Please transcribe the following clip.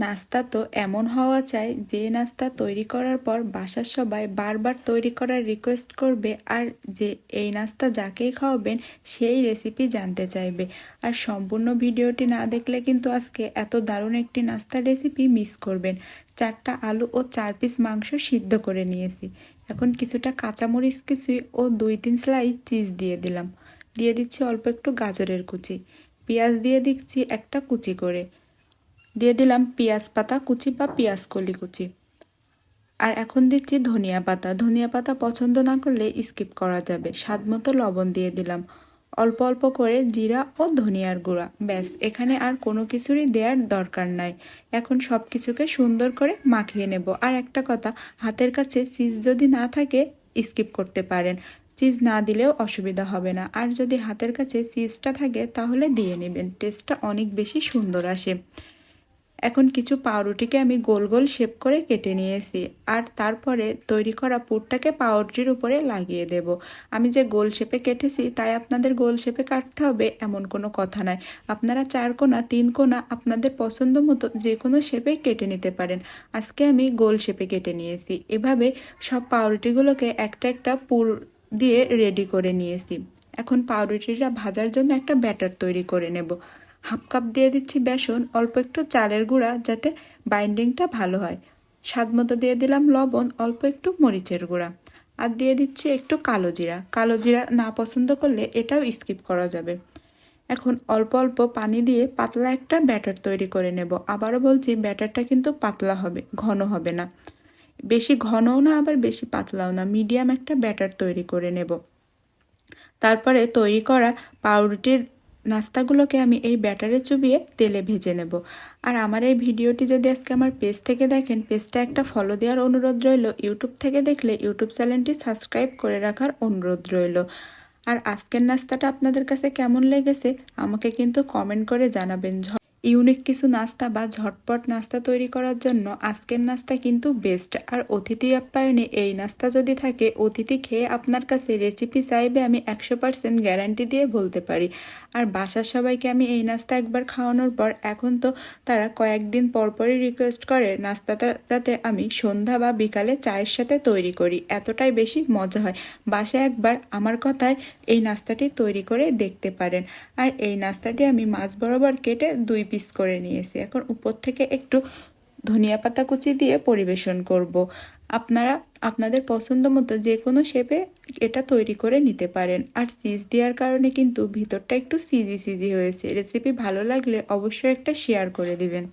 নাস্তা তো এমন হওয়া চাই যে নাস্তা তৈরি করার পর বাসার সবাই বারবার তৈরি করার রিকোয়েস্ট করবে আর যে এই নাস্তা যাকেই খাওয়াবেন সেই রেসিপি জানতে চাইবে। আর সম্পূর্ণ ভিডিওটি না দেখলে কিন্তু আজকে এত দারুণ একটি নাস্তার রেসিপি মিস করবেন। চারটা আলু ও চার পিস মাংস সিদ্ধ করে নিয়েছি। এখন কিছুটা কাঁচামরিচ কুচি ও দুই তিন স্লাইস চিজ দিয়ে দিলাম। দিয়ে দিচ্ছি অল্প একটু গাজরের কুচি। পেঁয়াজ দিয়ে দিচ্ছি একটা কুচি করে। দিয়ে দিলাম পেঁয়াজ পাতা, কুচি বা পেঁয়াজ কলি কুচি। আর এখন দিচ্ছি ধনিয়া পাতা। ধনিয়া পাতা পছন্দ না করলে স্কিপ করা যাবে। স্বাদ মতো লবণ দিয়ে দিলাম। অল্প অল্প করে জিরা ও ধনিয়ার গুঁড়া। ব্যাস, এখানে আর কোনো কিছুরই দেওয়ার দরকার নাই। এখন সব কিছুকে সুন্দর করে মাখিয়ে নেব। আর একটা কথা, হাতের কাছে চিজ যদি না থাকে স্কিপ করতে পারেন। চিজ না দিলেও অসুবিধা হবে না। আর যদি হাতের কাছে চিজটা থাকে, তাহলে দিয়ে নেবেন। টেস্টটা অনেক বেশি সুন্দর আসে। এখন কিছু পাউরুটিকে আমি গোল গোল শেপ করে কেটে নিয়েছি, আর তারপরে তৈরি করা পুরটাকে পাউরুটির উপরে লাগিয়ে দেব। আমি যে গোল শেপে কেটেছি, তাই আপনাদের গোল শেপে কাটতে হবে এমন কোনো কথা নয়। আপনারা চার কোনা, তিন কোনা আপনাদের পছন্দ মতো যে কোনো শেপে কেটে নিতে পারেন। আজকে আমি গোল শেপে কেটে নিয়েছি। এভাবে সব পাউরুটিগুলোকে একটা একটা পুর দিয়ে রেডি করে নিয়েছি। এখন পাউরুটিটা ভাজার জন্য একটা ব্যাটার তৈরি করে নেব। হাফ কাপ দিয়ে দিচ্ছি বেসন, অল্প একটু চালের গুঁড়া যাতে বাইন্ডিংটা ভালো হয়। স্বাদ মতো দিয়ে দিলাম লবণ, অল্প একটু মরিচের গুঁড়া। আর দিয়ে দিচ্ছি একটু কালো জিরা। কালো জিরা না পছন্দ করলে এটাও স্কিপ করা যাবে। এখন অল্প অল্প পানি দিয়ে পাতলা একটা ব্যাটার তৈরি করে নেব। আবারও বলছি, ব্যাটারটা কিন্তু পাতলা হবে, ঘন হবে না। বেশি ঘনও না, আবার বেশি পাতলাও না। মিডিয়াম একটা ব্যাটার তৈরি করে নেব। তারপরে তৈরি করা পাউরুটির নাস্তাগুলোকে আমি এই ব্যাটারে চুবিয়ে তেলে ভেজে নেব। আর আমার এই ভিডিওটি যদি আজকে আমার পেজ থেকে দেখেন, পেজটা একটা ফলো দেওয়ার অনুরোধ রইল। ইউটিউব থেকে দেখলে ইউটিউব চ্যানেলটি সাবস্ক্রাইব করে রাখার অনুরোধ রইল। আর আজকের নাস্তাটা আপনাদের কাছে কেমন লেগেছে, আমাকে কিন্তু কমেন্ট করে জানাবেন। ইউনিক কিছু নাস্তা বা ঝটপট নাস্তা তৈরি করার জন্য আজকের নাস্তা কিন্তু বেস্ট আর অতিথি আপ্যায়নে এই নাস্তা যদি থাকে, অতিথি খেয়ে আপনার কাছে রেসিপি চাইবে আমি একশো পার্সেন্ট গ্যারান্টি দিয়ে বলতে পারি। আর বাসার সবাইকে আমি এই নাস্তা একবার খাওয়ানোর পর, এখন তো তারা কয়েকদিন পরপরই রিকোয়েস্ট করে নাস্তাটা যাতে আমি সন্ধ্যা বা বিকালে চায়ের সাথে তৈরি করি। এতটাই বেশি মজা হয়। বাসায় একবার আমার কথায় এই নাস্তাটি তৈরি করে দেখতে পারেন। আর এই নাস্তাটি আমি মাছ বরাবর কেটে দুই পিস করে নিয়েছি। এখন উপর থেকে একটু ধনিয়া পাতা কুচি দিয়ে পরিবেশন করব। আপনারা, আপনাদের পছন্দ মতো যে কোনো শেপে এটা তৈরি করে নিতে পারেন। আর চিজ দেওয়ার কারণে কিন্তু ভিতরটা একটু সিজি সিজি হয়েছে। রেসিপি ভালো লাগলে অবশ্যই একটা শেয়ার করে দিবেন।